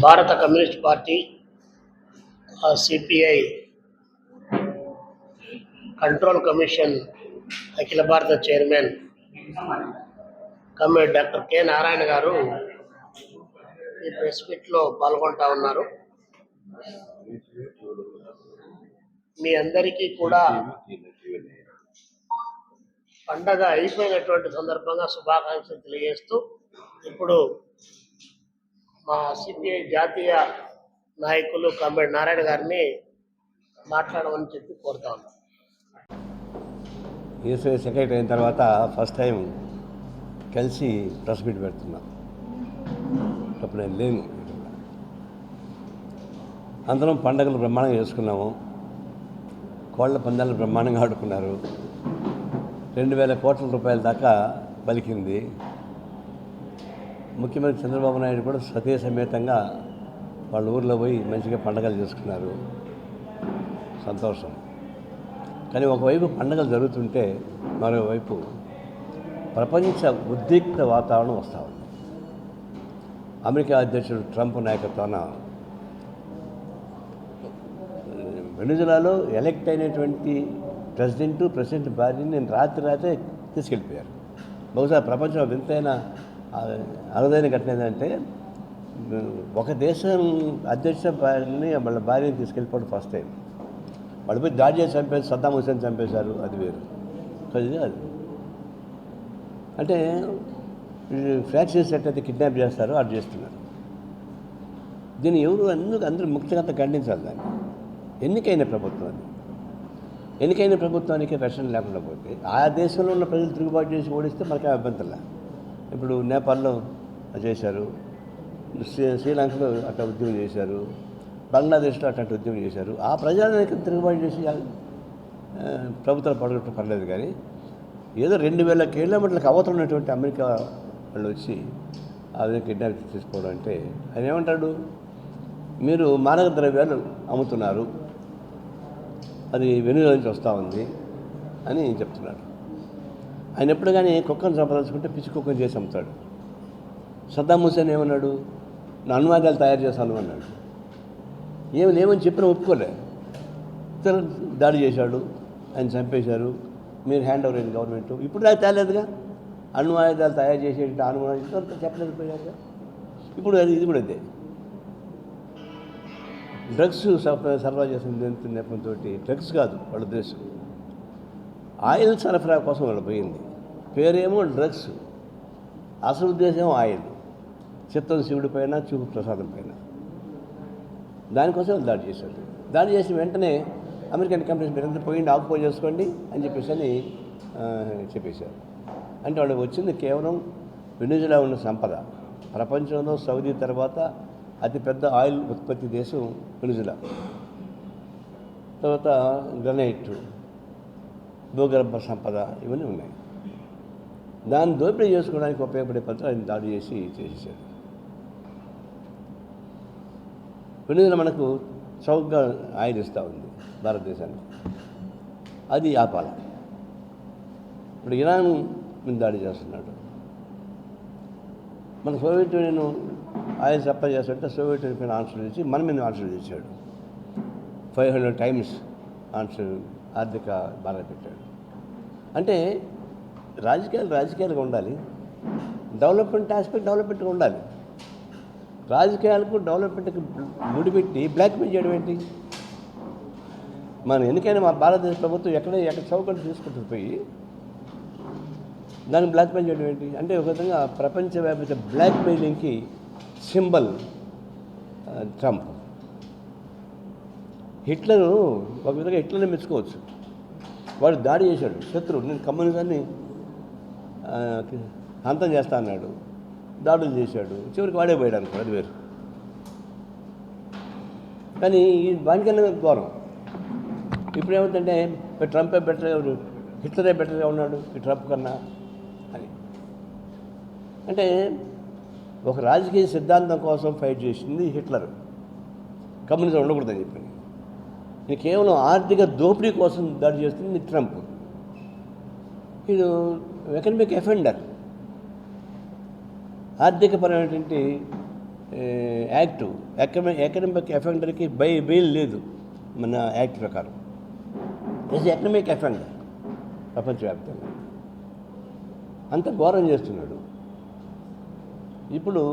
భారత communist party CPI control commission అఖిల భారత chairman comrade doctor K Narayana గారు ఈ ప్రెస్ మీట్లో పాల్గొంటా ఉన్నారు. మీ అందరికీ కూడా పండగ అయిపోయినటువంటి సందర్భంగా శుభాకాంక్షలు తెలియజేస్తూ ఇప్పుడు మా సిపిఐ జాతీయ నాయకులు కమ్రేడ్ నారాయణ గారిని మాట్లాడమని చెప్పి కోరుతా ఉన్నాం. ఈఎస్ఐ సెక్రటరీ అయిన తర్వాత ఫస్ట్ టైం కలిసి ప్రెస్ మీట్ పెడుతున్నాం. అప్పుడు నేను లేను అందరం పండగలు బ్రహ్మాండంగా చేసుకున్నాము. కోళ్ళ పందాలు బ్రహ్మాండంగా ఆడుకున్నారు. రెండు వేల కోట్ల రూపాయల దాకా పలికింది ముఖ్యమంత్రి చంద్రబాబు నాయుడు కూడా సతీ సమేతంగా వాళ్ళ ఊర్లో పోయి మంచిగా పండగలు చేసుకున్నారు. సంతోషం. కానీ ఒకవైపు పండగలు జరుగుతుంటే మరోవైపు ప్రపంచ ఉద్రిక్త వాతావరణం వస్తూ ఉంది. అమెరికా అధ్యక్షుడు ట్రంప్ నాయకత్వాన వెనుజులాలో ఎలక్ట్ అయినటువంటి ప్రెసిడెంట్ ప్రెసిడెంట్ భార్యని నేను రాత్రి రాత్రే తీసుకెళ్ళిపోయారు. బహుశా ప్రపంచం వింతైన అరుదైన ఘటన ఏంటంటే ఒక దేశం అధ్యక్ష భార్యని వాళ్ళ భార్యని తీసుకెళ్ళిపోవడం ఫస్ట్ టైం వాళ్ళు పోయి దాడి చేసి చంపేసి సద్దాం హుసేన్ చంపేశారు అది వేరు. అది. అంటే ఫ్రాక్చర్స్ చేసేటైతే కిడ్నాప్ చేస్తారో అది చేస్తున్నారు. దీన్ని ఎవరు ఎందుకు అందరూ ముఖ్యంగా ఖండించాలి దాన్ని? ఎన్నికైన ప్రభుత్వం అది. ఎన్నికైన ప్రభుత్వానికి రక్షణ లేకుండా పోతే ఆ దేశంలో ఉన్న ప్రజలు తిరుగుబాటు చేసి ఓడిస్తే మనకే అభ్యంతరం ఇప్పుడు నేపాల్లో చేశారు. శ్రీ శ్రీలంకలో అట్లా ఉద్యమం చేశారు. బంగ్లాదేశ్లో అట్లాంటి ఉద్యమం చేశారు. ఆ ప్రజానికి తిరుగుబాటు చేసి ప్రభుత్వాలు పడగొట్టు పర్లేదు కానీ ఏదో రెండు వేల కిలోమీటర్లకు అవతల ఉన్నటువంటి అమెరికా వాళ్ళు వచ్చి ఆ విధంగా కిడ్నాప్ తీసుకోవడం అంటే ఆయన ఏమంటాడు? మీరు మానవ ద్రవ్యాలు అమ్ముతున్నారు. అది వెనుక నుంచి వస్తూ ఉంది అని చెప్తున్నాడు. ఆయన ఎప్పుడు కానీ కుక్కను సంపాదించుకుంటే పిచ్చి కుక్కను చేసి అమ్ముతాడు సద్దాం హుసేన్ ఏమన్నాడు? నా అనువాదాలు తయారు చేశాను అన్నాడు. ఏమి లేమని చెప్పిన ఒప్పుకోలే. దాడి చేశాడు. ఆయన చంపేశారు. మీరు హ్యాండ్ ఓవర్ అయింది గవర్నమెంట్ ఇప్పుడు నాకు తేలేదుగా? అణు ఆయుధాలు తయారు చేసే అనుమానం చెప్పలేదు పోయాక. ఇప్పుడు అది ఇది కూడా అదే డ్రగ్స్ సరఫరా చేసిన నేపథ్యంతో డ్రగ్స్ కాదు వాళ్ళ ఉద్దేశం. ఆయిల్ సరఫరా కోసం వాళ్ళు పోయింది. పేరేమో డ్రగ్స్. అసలు ఉద్దేశం ఆయిల్. చిత్తం శివుడి పైన చూపు ప్రసాదం పైన. దానికోసం వాళ్ళు దాడి చేశారు. దాడి చేసిన వెంటనే అమెరికన్ కంపెనీస్ మీరు పోయింది పోయిండి ఆకుపోయి చేసుకోండి అని చెప్పేసి అని చెప్పేశారు. అంటే వాళ్ళకి వచ్చింది కేవలం వెనుజులా ఉన్న సంపద. ప్రపంచంలో సౌదీ తర్వాత అతిపెద్ద ఆయిల్ ఉత్పత్తి దేశం వెనుజులా. తర్వాత గ్రనైట్. భూగర్భ సంపద ఇవన్నీ ఉన్నాయి. దాన్ని దోపిడీ చేసుకోవడానికి ఉపయోగపడే పద్ధతి ఆయన దాడి చేసి చేసేసాడు వెనుజులా మనకు చౌకగా ఆయిల్ ఇస్తూ ఉంది భారతదేశానికి. అది ఆపాల ఇప్పుడు ఇరాన్ మీద దాడి చేస్తున్నాడు. మన సోవియట్ యూనియన్ ఆయిల్ సప్లై చేస్తుంటే సోవియట్ యూనియన్ ఆన్సర్ చేసి మన మీద ఆన్సర్ చేశాడు. ఫైవ్ హండ్రెడ్ టైమ్స్ ఆన్సర్ ఆర్థిక బాధ పెట్టాడు. అంటే రాజకీయాలు రాజకీయాలుగా ఉండాలి. డెవలప్మెంట్ ఆస్పెక్ట్ డెవలప్మెంట్గా ఉండాలి. రాజకీయాలకు డెవలప్మెంట్కి ముడిపెట్టి బ్లాక్మెయిల్ చేయడం ఏంటి? మనం ఎందుకైనా మా భారతదేశ ప్రభుత్వం ఎక్కడ ఎక్కడ చౌకటి తీసుకుంటూ పోయి దాన్ని బ్లాక్మెయిల్ చేయడం ఏంటి? అంటే ఒక విధంగా ప్రపంచవ్యాప్త బ్లాక్మెయిలింగ్కి సింబల్ ట్రంప్. హిట్లరు ఒక విధంగా హిట్లర్ని మెచ్చుకోవచ్చు. వాడు దాడి చేశాడు. శత్రు నేను కమ్యూనిజాన్ని ఆ, అంతం చేస్తా అన్నాడు. దాడులు చేశాడు. చివరికి వాడే పోయాడు అనుకో అది వేరు. కానీ ఈ బానికన్నా ఘోరం. ఇప్పుడు ఏమవుతుందంటే ట్రంపే బెటర్ హిట్లరే బెటర్గా ఉన్నాడు ఈ ట్రంప్ కన్నా? అని. అంటే ఒక రాజకీయ సిద్ధాంతం కోసం ఫైట్ చేసింది హిట్లర్. కమ్యూనిజం ఉండకూడదని చెప్పింది ఇది కేవలం ఆర్థిక దోపిడీ కోసం దాడి చేస్తుంది ట్రంప్. ఇది ఎకనమిక్ ఎఫెండర్. ఆర్థికపరమైనటువంటి యాక్ట్. ఎకనమిక్ ఎకనమిక్ ఎఫెండర్కి బై బెయిల్ లేదు మన యాక్ట్ ప్రకారం. ఇట్స్ ఎకనమిక్ ఎఫెండర్ ప్రపంచవ్యాప్తంగా. అంత ఘోరం చేస్తున్నాడు. ఇప్పుడు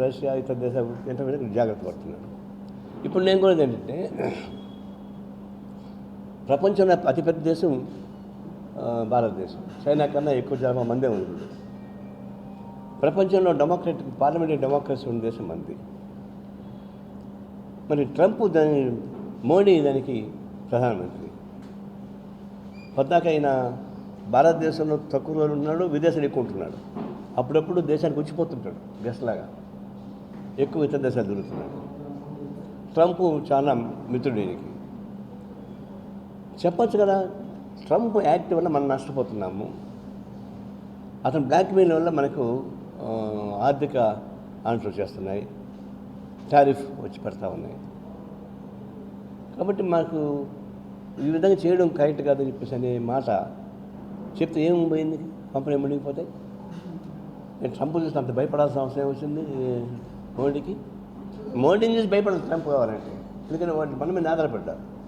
రష్యా ఇతర దేశాలు ఎంత జాగ్రత్త పడుతున్నాడు ఇప్పుడు నేను కూడా ఏంటంటే ప్రపంచంలో అతిపెద్ద దేశం భారతదేశం. చైనా కన్నా ఎక్కువ జనాభా మందే ఉంది. ప్రపంచంలో డెమోక్రటిక్ పార్లమెంటరీ డెమోక్రసీ ఉన్న దేశం మంది. మరి ట్రంప్ దాని మోడీ దానికి ప్రధానమంత్రి. పొద్దాక భారతదేశంలో తక్కువ రోజులు ఉన్నాడు విదేశాలు ఎక్కువ ఉంటున్నాడు. అప్పుడప్పుడు దేశానికి వచ్చిపోతుంటాడు గెస్ట్లాగా. ఎక్కువ ఇతర దేశాలు దొరుకుతున్నాడు ట్రంప్ చాలా మిత్రుడు ఈయనకి. చెప్పచ్చు కదా ట్రంప్ యాక్ట్ వల్ల మనం నష్టపోతున్నాము. అతను బ్లాక్మెయిల్ వల్ల మనకు ఆర్థిక ఆంక్షలు చేస్తున్నాయి టారిఫ్ వచ్చి పెడతా ఉన్నాయి. కాబట్టి మాకు ఈ విధంగా చేయడం కరెక్ట్ కాదని చెప్పేసి అనే మాట చెప్తే ఏం పోయింది కంపెనీ మునిగిపోతాయి. నేను ట్రంప్ చూస్తే అంత భయపడాల్సిన అవసరం ఏమొచ్చింది మోడీకి? మోడీని చూసి భయపడదు ట్రంప్ కావాలంటే. ఎందుకంటే వాటి మన మీద ఆధారపడ్డారు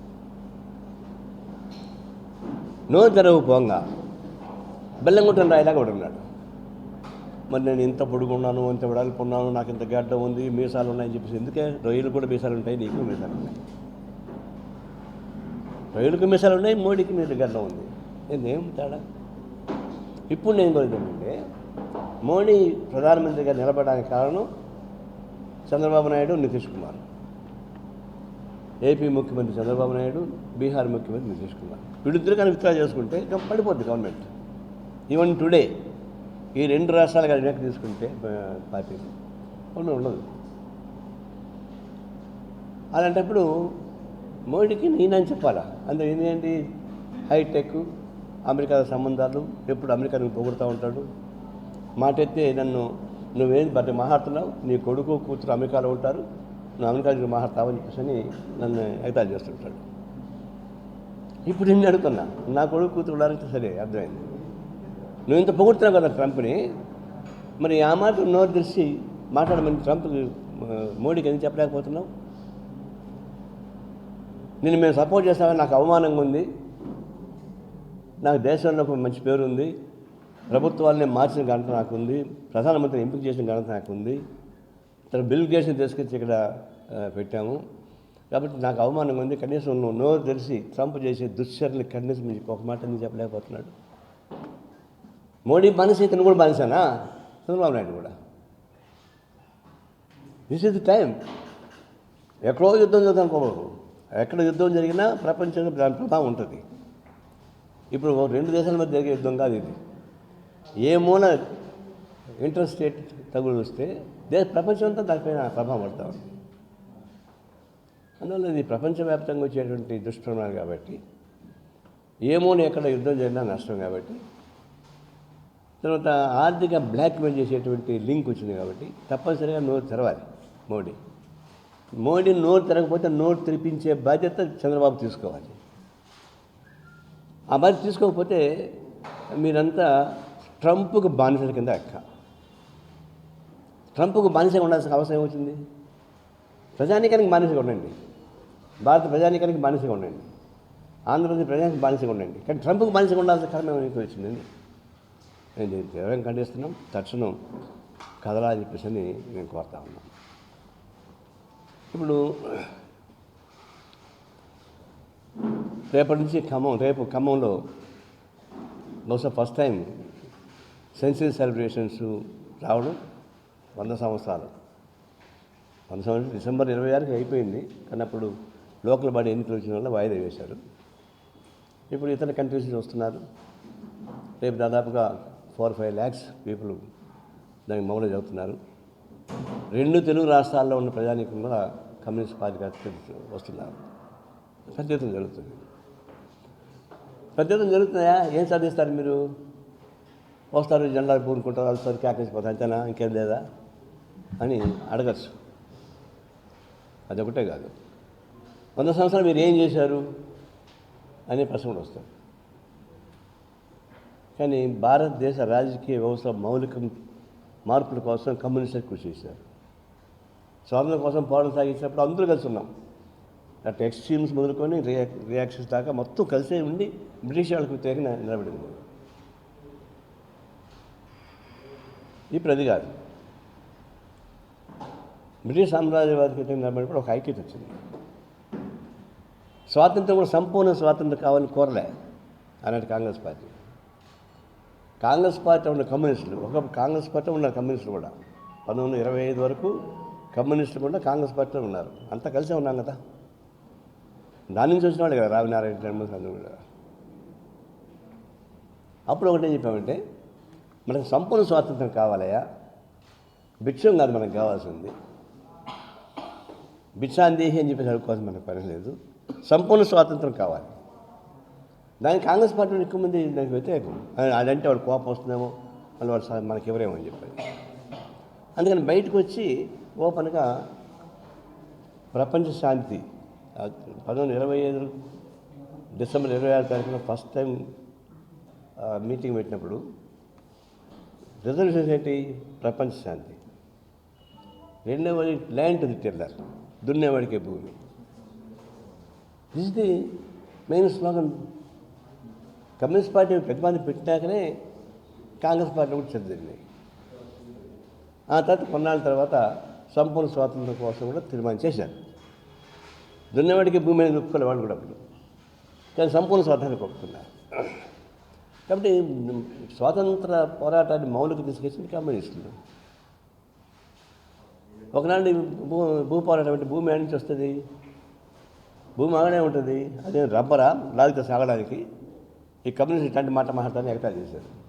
నో తెరవు పోంగా. బెల్లంగుట్టని రాయిలాగా ఒకడు ఉన్నాడు. మరి నేను ఇంత పొడుగున్నాను ఇంత వెడల్పు నాకు ఇంత గడ్డ ఉంది మీసాలు ఉన్నాయని చెప్పేసి ఎందుకే? రొయ్యలు కూడా మీసాలు ఉంటాయి నీకు మీసాలు ఉన్నాయి. రొయ్యలకు మీసాలు ఉన్నాయి మోడీకి మీద గడ్డ ఉంది. ఏం తేడా? ఇప్పుడు నేను కోరేది మోడీ ప్రధానమంత్రిగా నిలబడడానికి కారణం చంద్రబాబు నాయుడు నితీష్ కుమార్. ఏపీ ముఖ్యమంత్రి చంద్రబాబు నాయుడు బీహార్ ముఖ్యమంత్రి నితీష్ కుమార్. వీళ్ళిద్దరు కానీ విత్డ్రా చేసుకుంటే ఇక పడిపోద్ది గవర్నమెంట్ ఈవెన్ టుడే ఈ రెండు రాష్ట్రాలు కానీ వెనక్కి తీసుకుంటే పార్టీ ఉండదు ఉండదు. అలాంటప్పుడు మోడీకి నేనని చెప్పాలా? అందులో ఏంటి? హైటెక్ అమెరికా సంబంధాలు ఎప్పుడు అమెరికాను పొగుడుతూ ఉంటాడు? మాట నన్ను నువ్వేం బట్టి మాట్లాడుతున్నావు? నీ కొడుకు కూతురు అమెరికాలో ఉంటారు. నువ్వు అమెరికా నుంచి మాట్లాడతావని చెప్పేసి నన్ను ఎగతాలు చేస్తుంటాడు. ఇప్పుడు నేను అడుగుతున్నా నా కొడుకు కూతురు ఉన్నారంటే సరే అర్థమైంది. నువ్వు ఇంత పొగుడుతున్నావు కదా ట్రంప్ని. మరి ఆ మాట నోరు తెరిచి మాట్లాడమని ట్రంప్ మోడీకి ఎందుకు చెప్పలేకపోతున్నావు? నేను మేము సపోర్ట్ చేస్తామని నాకు అవమానంగా ఉంది. నాకు దేశంలో ఒక మంచి పేరు ఉంది. ప్రభుత్వాన్ని మార్చిన ఘనత నాకు ఉంది ప్రధానమంత్రిని ఎంపిక చేసిన ఘనత నాకు ఉంది తర్వాత బిల్ గేట్స్ని తీసుకొచ్చి ఇక్కడ పెట్టాము. కాబట్టి నాకు అవమానంగా ఉంది. కనీసం నువ్వు నోరు తెలిసి ట్రంప్ చేసే దుశ్చర్యలు కనీసం మీకు ఒక మాట నేను చెప్పలేకపోతున్నాడు. మోడీ బానిస ఇతను కూడా బానిసానా? చంద్రబాబు నాయుడు కూడా. దిస్ ఇస్ ది టైం ఎక్కడో యుద్ధం చేద్దాం అనుకోబోదు ఎక్కడ యుద్ధం జరిగినా ప్రపంచంలో దాని ప్రభావం ఉంటుంది. ఇప్పుడు రెండు దేశాల మధ్య జరిగే యుద్ధం కాదు ఇది. ఏ మూల ఇంటర్ స్టేట్ తగులు వస్తే దేశ ప్రపంచం అంతా దానిపైన ప్రభావం పడతా ఉంది. అందువల్ల ఇది ప్రపంచవ్యాప్తంగా వచ్చేటువంటి దుష్ప్రమాణాలు కాబట్టి ఏ మూల ఎక్కడ యుద్ధం జరిగినా నష్టం కాబట్టి తర్వాత ఆర్థిక బ్లాక్మెయిల్ చేసేటువంటి లింక్ వచ్చింది కాబట్టి తప్పనిసరిగా నోరు తెరవాలి మోడీ. మోడీ నోరు తెరకపోతే నోరు తెరిపించే బాధ్యత చంద్రబాబు తీసుకోవాలి. ఆ బాధ్యత తీసుకోకపోతే మీరంతా ట్రంప్కు బానిసల కింద ఎక్క ట్రంప్కు బానిసగా ఉండాల్సిన అవసరం ఏమవుతుంది? ప్రజానీకానికి బానిసగా ఉండండి. భారత ప్రజానీకానికి బానిసగా ఉండండి. ఆంధ్రప్రదేశ్ ప్రజానికి బానిసగా ఉండండి. కానీ ట్రంప్కు బానిసగా ఉండాల్సిన కారణం ఏమైతే వచ్చిందండి నేను తీవ్రంగా ఖండిస్తున్నాం. తక్షణం కదలా చెప్పేసి అని నేను కోరుతా ఉన్నాను. ఇప్పుడు రేపటి నుంచి ఖమ్మం రేపు ఖమ్మంలో బహుశా ఫస్ట్ టైం సెన్సరీ సెలబ్రేషన్స్ రావడం వంద సంవత్సరాలు. వంద సంవత్సరాలు డిసెంబర్ ఇరవై ఆరుకి అయిపోయింది. కానీ అప్పుడు లోకల్ బాడీ ఎన్నికలు వచ్చిన వల్ల వాయిదా వేశారు. ఇప్పుడు ఇతర కంట్రీస్ వస్తున్నారు. రేపు దాదాపుగా ఫోర్ ఫైవ్ ల్యాక్స్ పీపుల్ దానికి మౌన చదువుతున్నారు రెండు తెలుగు రాష్ట్రాల్లో ఉన్న ప్రజానీకం కూడా కమ్యూనిస్ట్ పార్టీ వస్తున్నారు. పెద్ద జరుగుతుంది. పెద్ద జరుగుతున్నాయా ఏం సాధిస్తారు మీరు? వస్తారు జెండా పూనుకుంటారు వస్తారు కేకేసిపోతారు అంతేనా? ఇంకేం లేదా? అని అడగచ్చు. అదొకటే కాదు. వంద సంవత్సరాలు మీరు ఏం చేశారు అనే ప్రశ్న కూడా వస్తుంది. కానీ భారతదేశ రాజకీయ వ్యవస్థ మౌలిక మార్పుల కోసం కమ్యూనిస్టులు కృషి చేశారు. స్వాతంత్రం కోసం పోరాటం సాగించినప్పుడు అందరూ కలిసి ఉన్నాం. అటు ఎక్స్ట్రీమ్స్ మొదలుకొని రియా రియాక్షన్స్ దాకా మొత్తం కలిసే ఉండి బ్రిటిష్ వాళ్ళకు వ్యతిరేకంగా నిలబడింది. ఇప్పుడు అది కాదు. బ్రిటిష్ సామ్రాజ్యవాదికి వ్యతిరేకంగా నిలబడినప్పుడు ఒక ఐక్యత వచ్చింది. స్వాతంత్రం కూడా సంపూర్ణ స్వాతంత్రం కావాలని కోరలే అన్నట్టు కాంగ్రెస్ పార్టీ. కాంగ్రెస్ పార్టీ ఉన్న కమ్యూనిస్టులు ఒక కాంగ్రెస్ పార్టీ ఉన్న కమ్యూనిస్టులు కూడా పంతొమ్మిది వందల ఇరవై ఐదు వరకు కమ్యూనిస్టులు కూడా కాంగ్రెస్ పార్టీలో ఉన్నారు. అంతా కలిసే ఉన్నాం కదా. దాని నుంచి వచ్చిన వాళ్ళు కదా రావినారాయణ జన్మస్ అందరూ అప్పుడు ఒకటి ఏం చెప్పామంటే మనకు సంపూర్ణ స్వాతంత్రం కావాలయా భిక్షం కాదు మనకు కావాల్సింది. భిక్షాందేహి అని చెప్పేసి అడుకోవాల్సి మనకు పని లేదు. సంపూర్ణ స్వాతంత్రం కావాలి. దానికి కాంగ్రెస్ పార్టీ ఎక్కువ మంది దానికి వ్యతిరేకం. అదంటే వాడు కోపం వస్తుందేమో మళ్ళీ వాడు మనకి ఎవరేమో అని చెప్పారు అందుకని బయటకు వచ్చి ఓపెన్గా ప్రపంచ శాంతి ఆ పంతొమ్మిది ఇరవై ఐదు డిసెంబర్ ఇరవై ఆరు తారీఖున ఫస్ట్ టైం మీటింగ్ పెట్టినప్పుడు రిజర్వేషన్స్ ఏంటి? ప్రపంచ శాంతి. రెండవది ల్యాండ్ ది టెల్లర్ దున్నేవాడికే భూమి. This the main slogan communist party ప్రతిపాదన పెట్టినాకనే కాంగ్రెస్ పార్టీ కూడా చెందింది ఆ తర్వాత కొన్నాళ్ళ తర్వాత సంపూర్ణ స్వాతంత్రం కోసం కూడా తీర్మానం చేశారు. దున్నేవాడికి భూమి అనేది ఒప్పుకోలే వాళ్ళు కూడా అప్పుడు. కానీ సంపూర్ణ స్వాతంత్రం ఒప్పుకున్నారు కాబట్టి స్వాతంత్ర పోరాటాన్ని మౌలిక తీసుకొచ్చింది కమ్యూనిస్టులు. ఒకనాడు భూ భూ పోరాటం అంటే భూమి ఎక్కడి నుంచి వస్తుంది? భూమి ఆగనే ఉంటుంది. అదే రబ్బరా? లాగితే సాగడానికి. ఈ కమ్యూనిస్ట్ ఇట్లాంటి మాట మాట్లాడతాన్ని ఎగతా చేశారు.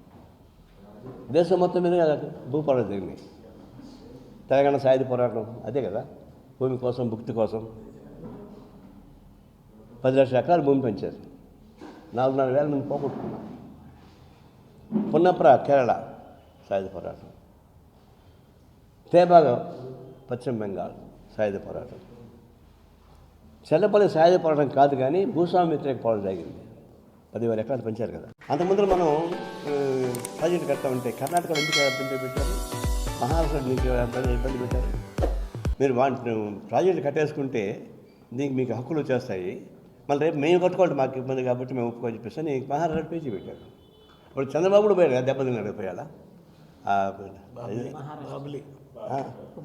దేశం మొత్తం మీద భూ పోరాటం జరిగింది. తెలంగాణ సాయుధ పోరాటం అదే కదా? భూమి కోసం భుక్తి కోసం. పది లక్షల ఎకరాలు భూమి పెంచారు. నాలుగున్నర వేల మంది పోగొట్టుకున్నాం పున్నప్ర కేరళ. సాయుధ పోరాటం. తేబాగ పశ్చిమ బెంగాల్ సాయుధ పోరాటం. చెల్లపల్లి సాయుధ పోరాటం కాదు కానీ భూస్వామి వ్యతిరేక పోరాటం జరిగింది. పదివేల ఎకరాలు పెంచారు కదా. అంతకుముందు మనం ప్రాజెక్టు కడతా ఉంటే కర్ణాటకలో ఎందుకు ఇబ్బంది పెట్టారు? మహారాష్ట్ర నీకు ఇబ్బంది పెట్టారు? మీరు వాటి ప్రాజెక్టు కట్టేసుకుంటే దీనికి మీకు హక్కులు వచ్చేస్తాయి. మళ్ళీ రేపు మేము కట్టుకోవాలి మాకు ఇబ్బంది కాబట్టి మేము ఒప్పుకోని చెప్పేసి అని మహారాష్ట్ర పేజీ పెట్టారు. ఇప్పుడు చంద్రబాబు కూడా పోయాడు కదా దెబ్బతిన్నాడు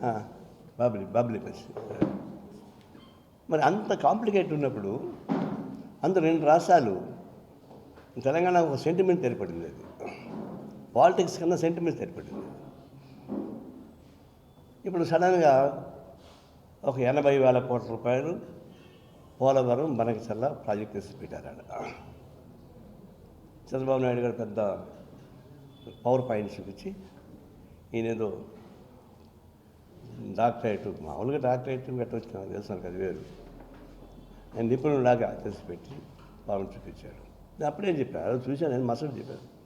ఆ, బాబ్లీ బాబ్లీ బస్ మరి అంత కాంప్లికేట్ ఉన్నప్పుడు అంత రెండు రాష్ట్రాలు తెలంగాణ ఒక సెంటిమెంట్ ఏర్పడింది అది. పాలిటిక్స్ కన్నా సెంటిమెంట్స్ ఏర్పడింది ఇప్పుడు సడన్గా ఒక ఎనభై వేల కోట్ల రూపాయలు పోలవరం మనకి చల్ల ప్రాజెక్ట్ తీసి పెట్టారు. చంద్రబాబు నాయుడు గారు పెద్ద పవర్ పాయింట్ చూపించి ఈయనేదో డాక్టరేట్ మామూలుగా డాక్టరేట్ పెట్టవచ్చు నాకు తెలుసు నాకు అది వేరు. నేను నిపుణులాగా తెలిసిపెట్టి పాలన చూపించాడు. నేను అప్పుడే చెప్పాను అది చూశాను నేను మసలు చెప్పాను.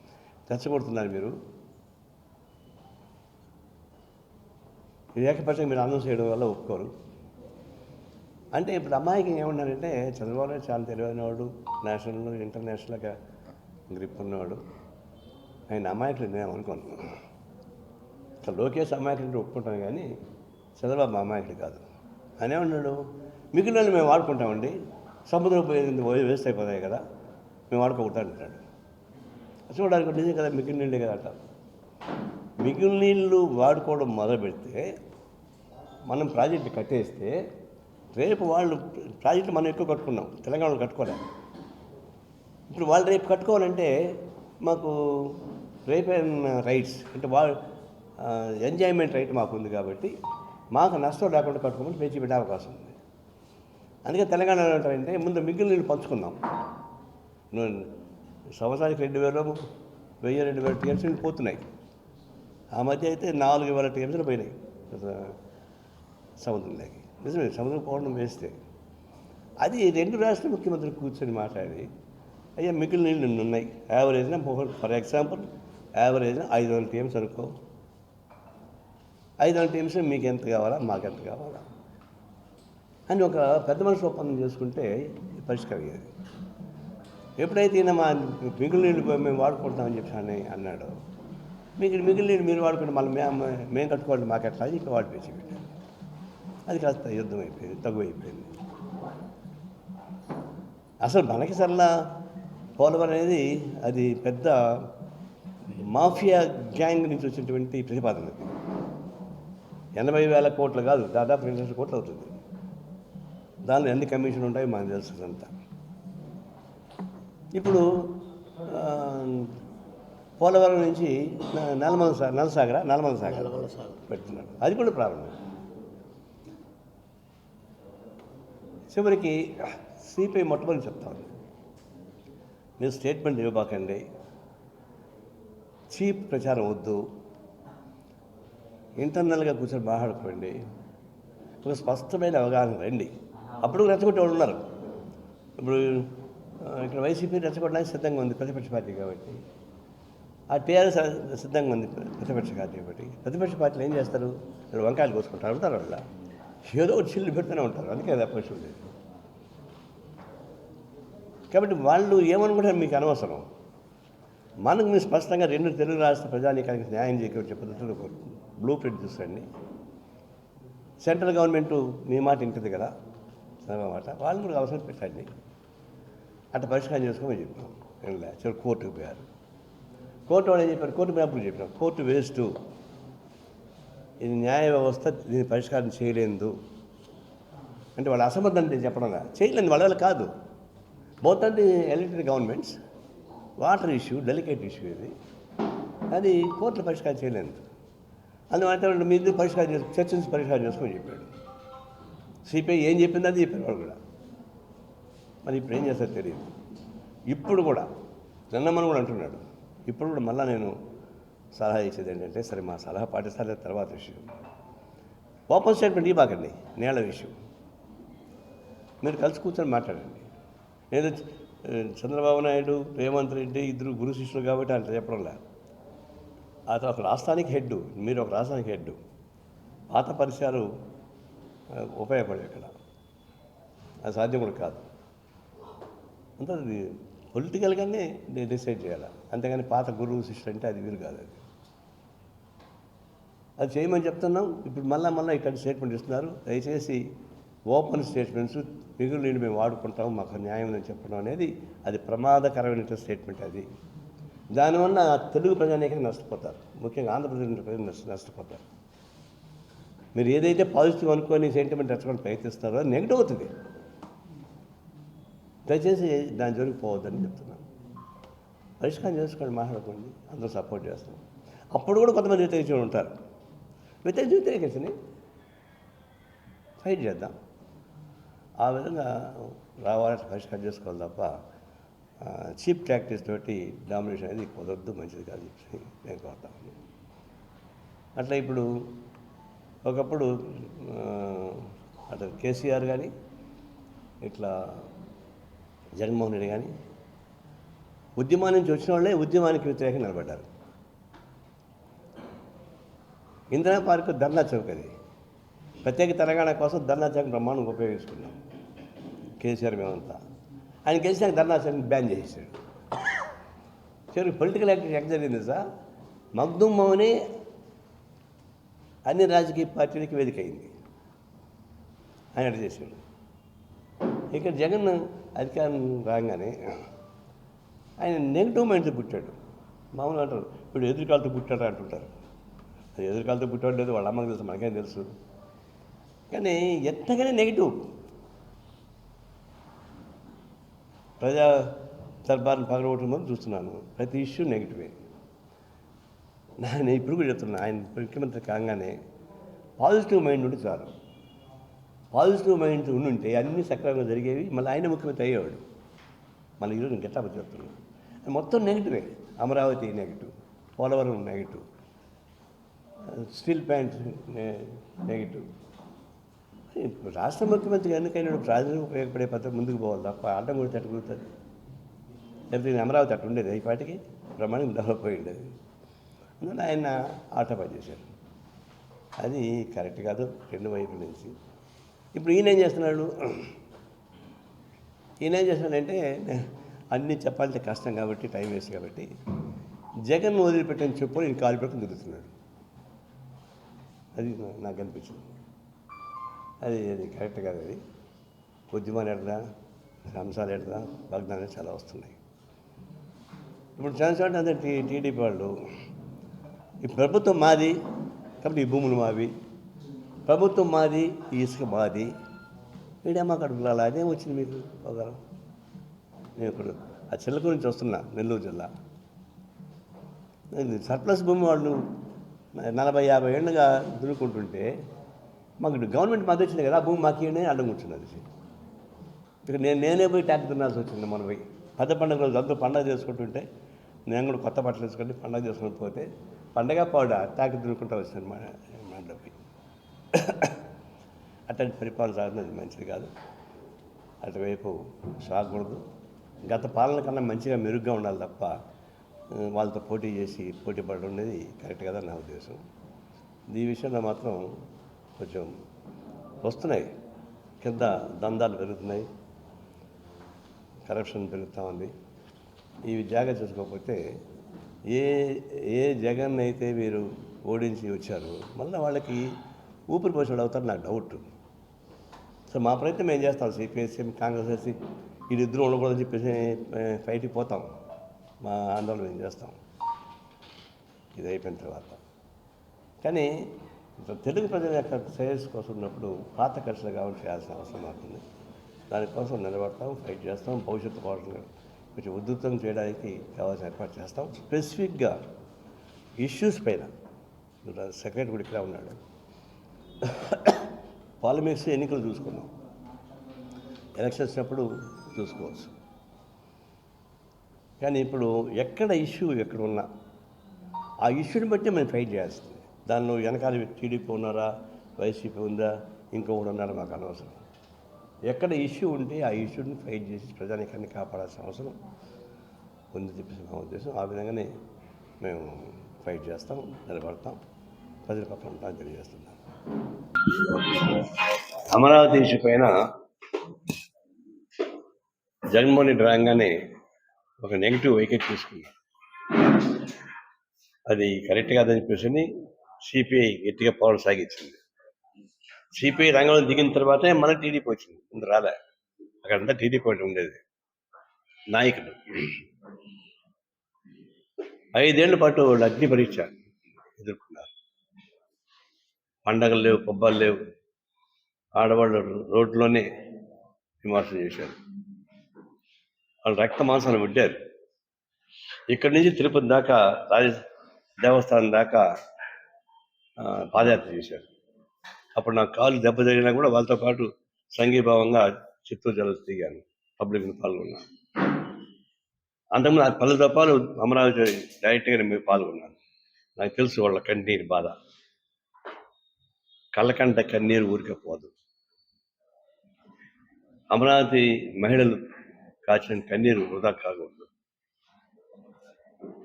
తెచ్చగొడుతున్నారు మీరు. ఏకపక్షంగా మీరు అన్నం చేయడం వల్ల ఒప్పుకోరు. అంటే ఇప్పుడు అమ్మాయికి ఏమన్నారంటే చంద్రబాబు నాయుడు చాలా తెలివైనవాడు నేషనల్ ఇంటర్నేషనల్గా గ్రిప్ ఉన్నవాడు ఆయన అమాయకులు నేను అనుకోను. లోకేష్ అమాయకులు ఒప్పుకుంటాను కానీ చంద్రబాబు అమాయకుడు కాదు. అనే ఉన్నాడు మిగిలిన మేము వాడుకుంటామండి. సముద్రం పోయేది పోయి వేస్ట్ అయిపోతాయి కదా మేము వాడుకోకూడదు అంటాడు చూడడానికి నిజం కదా మిగిలిన నీళ్ళే కదా అంట మిగిలిన నీళ్ళు వాడుకోవడం మొదలు పెడితే మనం ప్రాజెక్టు కట్టేస్తే రేపు వాళ్ళు ప్రాజెక్టు మనం ఎక్కువ కట్టుకున్నాం తెలంగాణలో కట్టుకోలేదు. ఇప్పుడు వాళ్ళు రేపు కట్టుకోవాలంటే మాకు రేపే రైట్స్ అంటే వాళ్ళు ఎంజాయ్మెంట్ రైట్ మాకు ఉంది కాబట్టి మాకు నష్టం లేకుండా కట్టుకోమని పేచి పెట్టే అవకాశం ఉంది. అందుకే తెలంగాణలో ఏంటంటే ముందు మిగిలిన నీళ్ళు పంచుకుందాం. నువ్వు సంవత్సరానికి రెండు వేలు వెయ్యి రెండు వేల టీఎంసీలు పోతున్నాయి. ఆ మధ్య అయితే నాలుగు వేల టీఎంసీలు పోయినాయి. సముద్రంలోకి నిజమే సముద్రం పోవడం వేస్తే. అది రెండు రాష్ట్ర ముఖ్యమంత్రులు కూర్చొని మాట్లాడి అయ్యా మిగిలిన నీళ్ళు నిన్ను ఉన్నాయి. యావరేజ్న ఫర్ ఎగ్జాంపుల్ యావరేజ్న ఐదు వందల టీమ్స్ అనుకో. ఐదు వందల టీమ్స్ మీకు ఎంత కావాలా? మాకు ఎంత కావాలా? అని ఒక పెద్ద మనిషి ఒప్పందం చేసుకుంటే పరిష్కారం అయ్యేది ఎప్పుడైతే ఈయన మా మిగిలిన నీళ్ళు పోయి మేము వాడుకుంటామని చెప్పాను అన్నాడు మిగిలి మిగిలిన మీరు వాడుకుంటే మళ్ళీ మేము మేము కట్టుకోవాలి మాకు ఎట్లా? అని ఇక్కడ వాడు పేచి పెట్టారు అది కాస్త యుద్ధం అయిపోయింది తగ్గు అయిపోయింది అసలు మనకి సరళ పోలవరం అనేది అది పెద్ద మాఫియా గ్యాంగ్ నుంచి వచ్చినటువంటి ప్రతిపాదన అది. ఎనభై వేల కోట్లు కాదు దాదాపు రెండు లక్షల కోట్లు అవుతుంది. దానిలో ఎన్ని కమిషన్ ఉంటాయో మనకు అంతా ఇప్పుడు పోలవరం నుంచి న- నల్లమల సా నలసాగర? నల్లమల సాగర్. పెడుతున్నాడు అది కూడా ప్రారంభం. చివరికి సిపిఐ మొట్టమొదటి చెప్తాను మీరు స్టేట్మెంట్ ఇవ్వబాకండి చీప్ ప్రచారం వద్దు. ఇంటర్నల్గా కూర్చొని మాట్లాడుకోండి. ఒక స్పష్టమైన అవగాహన రండి. అప్పుడు రెచ్చగొట్టే వాళ్ళు ఉన్నారు. ఇప్పుడు ఇక్కడ వైసీపీ రెచ్చగొట్టడానికి సిద్ధంగా ఉంది ప్రతిపక్ష పార్టీ కాబట్టి. ఆ టీఆర్ఎస్ సిద్ధంగా ఉంది ప్రతిపక్ష పార్టీ కాబట్టి. ప్రతిపక్ష పార్టీలు ఏం చేస్తారు? వంకాయలు కోసుకుంటారు అడుగుతారు వాళ్ళ. ఏదో ఒకటి చిల్లు పెడుతూనే ఉంటారు. అందుకే అది లేదు కాబట్టి వాళ్ళు ఏమనుకుంటారు మీకు అనవసరం. మనకు మీరు స్పష్టంగా రెండు తెలుగు రాష్ట్ర ప్రజానీకానికి న్యాయం చేకూర్చే పద్ధతిలో ఒక బ్లూ ప్రింట్ చూసండి సెంట్రల్ గవర్నమెంట్ మీ మాట వింటుంది కదా సరే మాట వాళ్ళు కూడా అవసరం పెట్టండి. అట్లా పరిష్కారం చేసుకోమని చెప్పాం ఏం లే చివరి కోర్టుకు పోయారు. కోర్టు వాళ్ళు ఏం చెప్పారు? కోర్టు పోయినప్పుడు చెప్పినాం కోర్టు వేస్ట్ ఇది న్యాయ వ్యవస్థ దీన్ని పరిష్కారం చేయలేదు. అంటే వాళ్ళు అసమర్థం అంటే చెప్పడం చేయలేదు వాళ్ళ వల్ల కాదు. Both are the elected governments water issue delicate issue ఇది. అది కోర్టులు పరిష్కారం చేయలేదు. అందువల్ల మీరు పరిష్కారం చేసు చర్చించి పరిష్కారం చేసుకొని చెప్పాడు. సిపిఐ ఏం చెప్పింది అది చెప్పారు వాళ్ళు కూడా. మరి ఇప్పుడు ఏం చేస్తారో తెలియదు. ఇప్పుడు కూడా నిన్నమని కూడా అంటున్నాడు. ఇప్పుడు కూడా మళ్ళీ నేను సలహా ఇచ్చేది ఏంటంటే సరే మా సలహా పాటిస్తారు తర్వాత విషయం ఓపెన్ స్టేట్మెంట్ ఇవ్వకండి నేల విషయం మీరు కలిసి కూర్చొని మాట్లాడండి. నేను చంద్రబాబు నాయుడు రేవంత్ రెడ్డి ఇద్దరు గురు శిష్యులు కాబట్టి అంత చెప్పడం లేదు అతను ఒక రాష్ట్రానికి హెడ్ మీరు ఒక రాష్ట్రానికి హెడ్ పాత పరిచయాలు ఉపయోగపడే ఇక్కడ అది సాధ్యం కూడా కాదు. అంతా పొలిటికల్గానే పొలిటికల్గానే డిసైడ్ చేయాలి? అంతేగాని పాత గురువు శిష్యుడు అంటే అది వీలు కాదు అది. అది చేయమని చెప్తున్నాం. ఇప్పుడు మళ్ళీ మళ్ళీ ఇక్కడ స్టేట్మెంట్ ఇస్తున్నారు. దయచేసి ఓపెన్ స్టేట్మెంట్స్ మిగులు మేము వాడుకుంటాం మాకు న్యాయం అని చెప్పడం అనేది అది ప్రమాదకరమైన స్టేట్మెంట్ అది. దానివల్ల తెలుగు ప్రజానీకం నష్టపోతారు. ముఖ్యంగా ఆంధ్రప్రదేశ్ ప్రజలు నష్ట నష్టపోతారు. మీరు ఏదైతే పాజిటివ్ అనుకొని సెంటిమెంట్ రెచ్చడానికి ప్రయత్నిస్తారో నెగిటివ్ అవుతుంది. దయచేసి దాని జోలికి పోవద్దని చెప్తున్నాను. పరిష్కారం చేసుకోండి మాట్లాడుకోండి. అందరూ సపోర్ట్ చేస్తాం అప్పుడు కూడా కొంతమంది వ్యతిరేకించి ఉంటారు. వ్యతిరేకించి వ్యతిరేకించని ఫైట్ చేద్దాం. ఆ విధంగా రావాలంటే పరిష్కారం చేసుకోవాలి తప్ప చీప్ ప్రాక్టీస్ తోటి డామినేషన్ అనేది కుదరద్దు మంచిది కాదు చెప్పి నేను కోరుతాను అట్లా ఇప్పుడు ఒకప్పుడు ఆ, అటు కేసీఆర్ కానీ ఇట్లా జగన్మోహన్ రెడ్డి కానీ ఉద్యమం నుంచి వచ్చిన వాళ్ళే ఉద్యమానికి వ్యతిరేకంగా నిలబడ్డారు. ఇందిరా పార్క్ ధర్నా చౌక్ అది. ప్రత్యేక తెలంగాణ కోసం ధర్నా చౌక్ బ్రహ్మాండం ఉపయోగించుకున్నాం. కేసీఆర్ మేమంతా. ఆయన కేసీఆర్ ధర్నా చౌక్ బ్యాన్ చేసేసాడు. చివరికి పొలిటికల్ యాక్టివిటీ ఎక్కడ జరిగింది సార్ మగ్దుమ్ మౌని అన్ని రాజకీయ పార్టీలకి వేదిక అయింది. ఆయన అట్లా చేశాడు ఇక్కడ జగన్ అధికారం రాగానే ఆయన నెగిటివ్ మైండ్తో పుట్టాడు. మామూలు అంటారు ఇప్పుడు ఎదురుకాలతో పుట్టాడు? అంటుంటారు. అది ఎదురుకాలతో పుట్టాడు లేదు వాళ్ళ అమ్మకి తెలుసు మనకేం తెలుసు. కానీ ఎంతగానే నెగిటివ్ ప్రజా దర్బార్ని పగలగొట్టడం ముందు చూస్తున్నాను. ప్రతి ఇష్యూ నెగిటివే. నా- నేను ఇప్పుడు కూడా చెప్తున్నా ఆయన ముఖ్యమంత్రి కాగానే పాజిటివ్ మైండ్ ఉంటే చాలు. పాజిటివ్ మైండ్ ఉండుంటే అన్నీ సక్రమంగా జరిగేవి మళ్ళీ ఆయన ముఖ్యమంత్రి అయ్యేవాడు. మళ్ళీ ఈరోజు నేను గట్లా చెప్తున్నాను మొత్తం నెగిటివే. Amaravati negative Polavaram negative steel plant negative. రాష్ట్ర ముఖ్యమంత్రి ఎన్నికైన ప్రజలకు ఉపయోగపడే పద్ధతి ముందుకు పోవాలి తప్ప ఆటం కూడా తట్టుకుంటుంది లేకపోతే అమరావతి అట్టు ఉండేది ఈ పాటికి? డెవలప్ అయి ఉండేది. అందువల్ల ఆయన ఆట చేశారు అది కరెక్ట్ కాదు రెండు వైపు నుంచి. ఇప్పుడు ఈయన ఏం చేస్తున్నాడు? ఈయన ఏం చేస్తున్నాడంటే అన్నీ చెప్పాలంటే కష్టం కాబట్టి టైం వేస్ట్ కాబట్టి జగన్ వదిలిపెట్టని చెప్పు నేను కాలు పెట్టుకుని తిరుగుతున్నాడు. అది నాకు అనిపించింది. అది అది కరెక్ట్ కాదు అది. ఉద్యమాలు ఎడదా అంశాలు ఎడదా వాగ్దానాలు చాలా వస్తున్నాయి. ఇప్పుడు చంద్రబాబు అదే టీ టీడీపీ వాళ్ళు ఈ ప్రభుత్వం మాది కాబట్టి ఈ భూములు మావి. ప్రభుత్వం మాది ఈ ఇసుక మాది. మీడియా కడుపులాల అదేం వచ్చింది మీకు పోగలం నేను ఇప్పుడు ఆ చిల్లక నుంచి వస్తున్నా నెల్లూరు జిల్లా. సర్ప్లస్ భూమి వాళ్ళు నలభై యాభై ఏళ్ళుగా దున్నుకుంటుంటే మాకు గవర్నమెంట్ మద్దతు వచ్చింది కదా భూమి మాకు ఇవ్వండి అడ్డం కూర్చున్నది ఇక నేను నేనే పోయి ట్యాక్స్ తినాల్సి వచ్చింది మన పోయి. పెద్ద పండుగ రోజు అందరూ పండగ చేసుకుంటుంటే నేను కూడా కొత్త బట్టలు వేసుకొని పండగ చేసుకుని పోతే పండగ పౌడ ట్యాక్స్ తినుకుంటూ వచ్చింది మా మాటలో పోయి అట్లాంటి పరిపాలన సాగుతుంది మంచిది కాదు. అటువైపు సాగకూడదు. గత పాలన కన్నా మంచిగా మెరుగ్గా ఉండాలి తప్ప వాళ్ళతో పోటీ చేసి పోటీ పడడం అనేది కరెక్ట్ కదా నా ఉద్దేశం. ఈ విషయంలో మాత్రం కొంచెం వస్తున్నాయి. కింద దందాలు పెరుగుతున్నాయి. కరప్షన్ పెరుగుతూ ఉంది. ఇవి జాగ్రత్త చేసుకోకపోతే ఏ ఏ జగన్ అయితే మీరు ఓడించి వచ్చారు మళ్ళీ వాళ్ళకి ఊపిరి పోసేవాడు అవుతారు నాకు డౌట్. సో మా ప్రయత్నం ఏం చేస్తాం? సిపిఎస్ఎం కాంగ్రెస్ వేసి వీళ్ళిద్దరూ ఉండకూడదని చెప్పేసి బయటికి ఫైట్కి పోతాం. మా ఆందోళన ఏం చేస్తాం? ఇది అయిపోయిన తర్వాత. కానీ తెలుగు ప్రజల యొక్క శ్రేయస్సు కోసం ఉన్నప్పుడు పాత ఖర్చులు కాబట్టి చేయాల్సిన అవసరం అవుతుంది దానికోసం నిలబడతాం ఫైట్ చేస్తాం భవిష్యత్తు కోసం కొంచెం ఉద్ధృతం చేయడానికి కావాల్సిన ఏర్పాటు చేస్తాం. స్పెసిఫిక్గా ఇష్యూస్ పైన సెక్రటరీ కూడా ఇక్కడ ఉన్నాడు. పార్లమెంట్స్ ఎన్నికలు చూసుకున్నాం ఎలక్షన్స్ అప్పుడు చూసుకోవచ్చు. కానీ ఇప్పుడు ఎక్కడ ఇష్యూ ఎక్కడ ఉన్నా ఆ ఇష్యూని బట్టి మనం ఫైట్ చేయాల్సింది. దానిలో వెనకాల టీడీపీ ఉన్నారా వైసీపీ ఉందా? ఇంకొకటి ఉన్నారా మాకు అనవసరం. ఎక్కడ ఇష్యూ ఉంటే ఆ ఇష్యూని ఫైట్ చేసి ప్రజానికాన్ని కాపాడాల్సిన అవసరం. ఉంది చెప్పేసి మా ఉద్దేశం ఆ విధంగానే మేము ఫైట్ చేస్తాం నిలబడతాం. ప్రజల పక్కన ఉంటాం తెలియజేస్తున్నాం. అమరావతి ఇష్యూ పైన జగన్మోహన్ రెడ్డి రాగానే ఒక నెగిటివ్ వైఖరి తీసుకున్నాం అది కరెక్ట్ కాదని చెప్పేసి సిపిఐ గట్టిగా పవర్ సాగించింది. సిపిఐ రంగంలో దిగిన తర్వాతే మన టీడీపీ వచ్చింది. ఇంత రాలే. అక్కడంతా టీడీపీ ఒకటి ఉండేది. నాయకుడు ఐదేళ్ళ పాటు వాళ్ళు అగ్ని పరీక్ష ఎదుర్కొన్నారు. పండగలు లేవు పబ్బాలు లేవు. ఆడవాళ్ళు రోడ్లోనే విమర్శ చేశారు. వాళ్ళు రక్త మాంసాలు విడ్డారు. ఇక్కడి నుంచి తిరుపతి దాకా రాజ దేవస్థానం దాకా పాదయాత్ర చేశారు. అప్పుడు నా కాలు దెబ్బ తగిలినా కూడా వాళ్ళతో పాటు సంఘీభావంగా చిత్తూరు జిల్లాలో తిరిగాను పబ్లిక్ పాల్గొన్నాను అంతకుముందు ఆ పలు తప్పాలు అమరావతి డైరెక్ట్గా మీరు పాల్గొన్నాను. నాకు తెలుసు వాళ్ళ కన్నీరు బాధ. కళ్ళకంట కన్నీరు ఊరికే పోదు. అమరావతి మహిళలు కాచిన కన్నీరు వృధా కాకూడదు.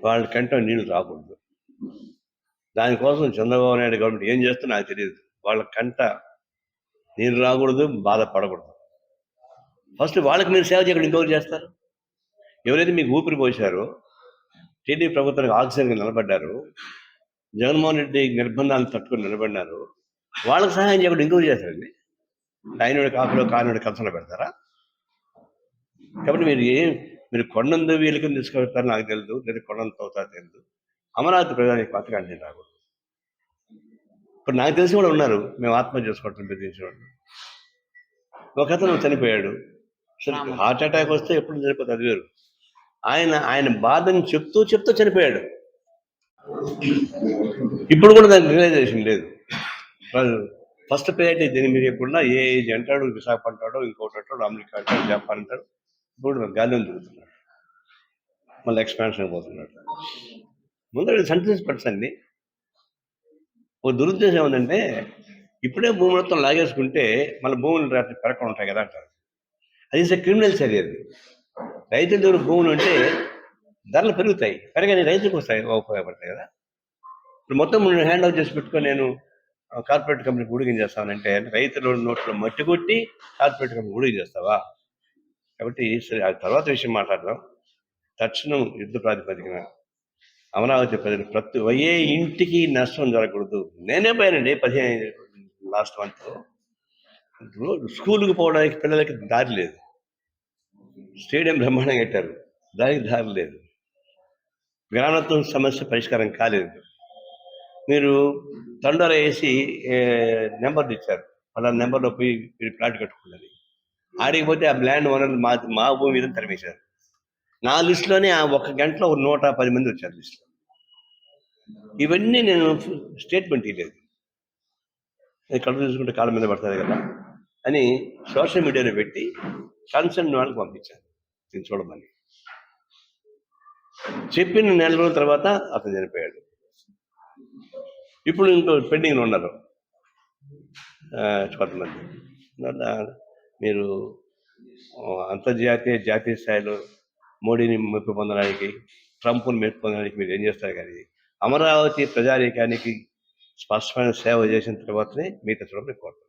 వాళ్ళ కంట నీళ్ళు రాకూడదు. దానికోసం చంద్రబాబు నాయుడు గవర్నమెంట్ ఏం చేస్తుందో నాకు తెలియదు. వాళ్ళ కంట నీరు రాకూడదు బాధపడకూడదు ఫస్ట్ వాళ్ళకి మీరు సేవ చేయకుండా ఇంకొకరు చేస్తారు? ఎవరైతే మీకు ఊపిరి పోసారో టీడీపీ ప్రభుత్వానికి ఆక్సిజన్గా నిలబడ్డారు జగన్మోహన్ రెడ్డి నిర్బంధాలను తట్టుకుని నిలబడినారు వాళ్ళకి సహాయం చేయకుండా ఇంకొకరు చేస్తారండి? ఆయనోడి కాపులో కానివాడి కంచంలో పెడతారా? కాబట్టి మీరు ఏం మీరు కొండందు వీళ్ళకి తీసుకెళ్తారో నాకు తెలియదు లేదా కొండంత అవుతారో తెలియదు. అమరావతి ప్రజానికి అంటే రాకూడదు ఇప్పుడు నాకు తెలిసి కూడా ఉన్నారు మేము ఆత్మహత్య చేసుకోవటం బెదిరించిన వాళ్ళు ఒక అతను చనిపోయాడు. సరే హార్ట్ అటాక్ వస్తే ఎప్పుడు చనిపోతుంది అది వేరు. ఆయన ఆయన బాధని చెప్తూ చెప్తూ చనిపోయాడు. ఇప్పుడు కూడా దానికి రియలైజేషన్ లేదు. ఫస్ట్ ప్రయారిటీ దీని మీద ఇవ్వకుండా ఏ ఏజ్ అంటాడు విశాఖ అంటాడు ఇంకోటి అంటాడు అమెరికా అంటాడు జపాన్ అంటాడు ఇప్పుడు గాలిలో తిరుగుతున్నాడు. మళ్ళీ ఎక్స్పాన్షన్ పోతున్నాడు. ముందు సంతోషపరచండి ఓ దురుద్దేశం ఏంటంటే ఇప్పుడే భూమి మొత్తం లాగేసుకుంటే మళ్ళీ భూములు రాత్రి పెరగకుండా ఉంటాయి కదా అంటారు. అది క్రిమినల్ చర్య అది రైతుల దగ్గర భూములు ఉంటే ధరలు పెరుగుతాయి. పెరగని రైతులకు వస్తాయి ఉపయోగపడతాయి కదా. ఇప్పుడు మొత్తం హ్యాండ్ ఓవర్ చేసి పెట్టుకొని నేను కార్పొరేట్ కంపెనీకి ఉడిగిన చేస్తానంటే రైతుల నోట్లో మట్టి కొట్టి కార్పొరేట్ కంపెనీ ఉడిగి చేస్తావా? కాబట్టి సరే ఆ తర్వాత విషయం మాట్లాడదాం. తక్షణం యుద్ధ ప్రాతిపదికన అమరావతి ప్రజలు ప్రతి ఏ ఇంటికి నష్టం జరగకూడదు. నేనే పోయానండి పదిహేను లాస్ట్ మంత్. స్కూల్కి పోవడానికి పిల్లలకి దారి లేదు. స్టేడియం బ్రహ్మాండంగా కట్టారు. దానికి దారి లేదు. గ్రామత్వం సమస్య పరిష్కారం కాలేదు. మీరు తండర వేసి నెంబర్ నెంబర్లు ఇచ్చారు. వాళ్ళ నెంబర్లో పోయి మీరు ప్లాట్ కట్టుకున్నది. ఆడికి పోతే ఆ ల్యాండ్ ఓనర్ మా మా భూమి మీద తరిమేశారు. నా లిస్టులోనే ఆ ఒక గంటలో ఒక నూట పది మంది వచ్చారు లిస్టులో. ఇవన్నీ నేను స్టేట్మెంట్ ఇవ్వలేదు నేను కళ్ళు చూసుకుంటే కాళ్ళ మీద పడుతుంది కదా అని సోషల్ మీడియాలో పెట్టి కన్సర్న్ వాళ్ళకి పంపించాను నేను చూడమని. చెప్పిన నెల రోజుల తర్వాత అతను చనిపోయాడు. ఇప్పుడు ఇంకో పెండింగ్లో ఉన్నారు. కొంతమంది. మీరు అంతర్జాతీయ జాతీయ స్థాయిలో మోడీని మెప్పు పొందడానికి ట్రంప్ను మెప్పు పొందడానికి మీరు ఏం చేస్తారు కానీ అమరావతి ప్రజానీకానికి స్పష్టమైన సేవ చేసిన తర్వాతనే మిగతా చూడమని కోరుతున్నాను